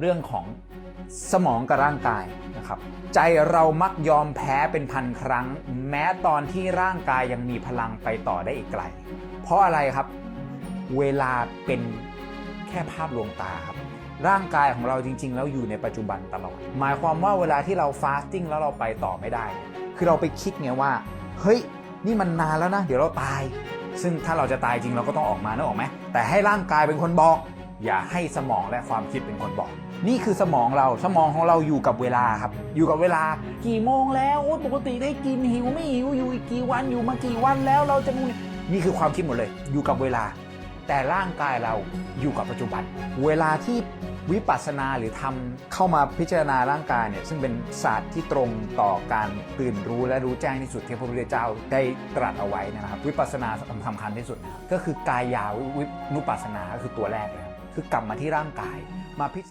เรื่องของสมองกับร่างกายนะครับ ใจเรามักยอมแพ้เป็นพันครั้ง แม้ตอนที่ร่างกายยังมีพลังไปต่อได้อีกไกล เพราะอะไรครับ เวลาเป็นแค่ภาพลวงตาครับร่างกายของเราจริง ๆ แล้วอยู่ในปัจจุบันตลอด หมายความว่าเวลาที่เราฟาสติ้งแล้วเราไปต่อไม่ได้ คือเราไปคิดไงว่า เฮ้ย นี่มันนานแล้วนะ เดี๋ยวเราตาย ซึ่งถ้าเราจะตายจริงเราก็ต้องออกมานึกออกไหมแต่ให้ร่างกายเป็นคนบอก อย่าให้สมองและความคิดเป็นคนบอก นี่คือสมองเราสมองของเราอยู่กับเวลาครับ อยู่กับเวลากี่โมงแล้วโอ๊ยปกติได้กินหิวไม่หิวอยู่อีกกี่วันอยู่มากี่วันแล้วเราจะนู่นนี่คือความคิดหมดเลย อยู่กับเวลา แต่ร่างกายเราอยู่กับปัจจุบัน เวลาที่วิปัสสนาหรือทำเข้ามาพิจารณาร่างกายเนี่ยซึ่งเป็นศาสตร์ที่ตรงต่อการตื่นรู้และรู้แจ้งที่สุดที่พระพุทธเจ้าได้ตรัสเอาไว้นะครับ วิปัสสนาสำคัญที่สุด ก็คือกายาวินุปัสสนาก็คือตัวแรกเลย คือกลับมาที่ร่างกายมาพิจารณา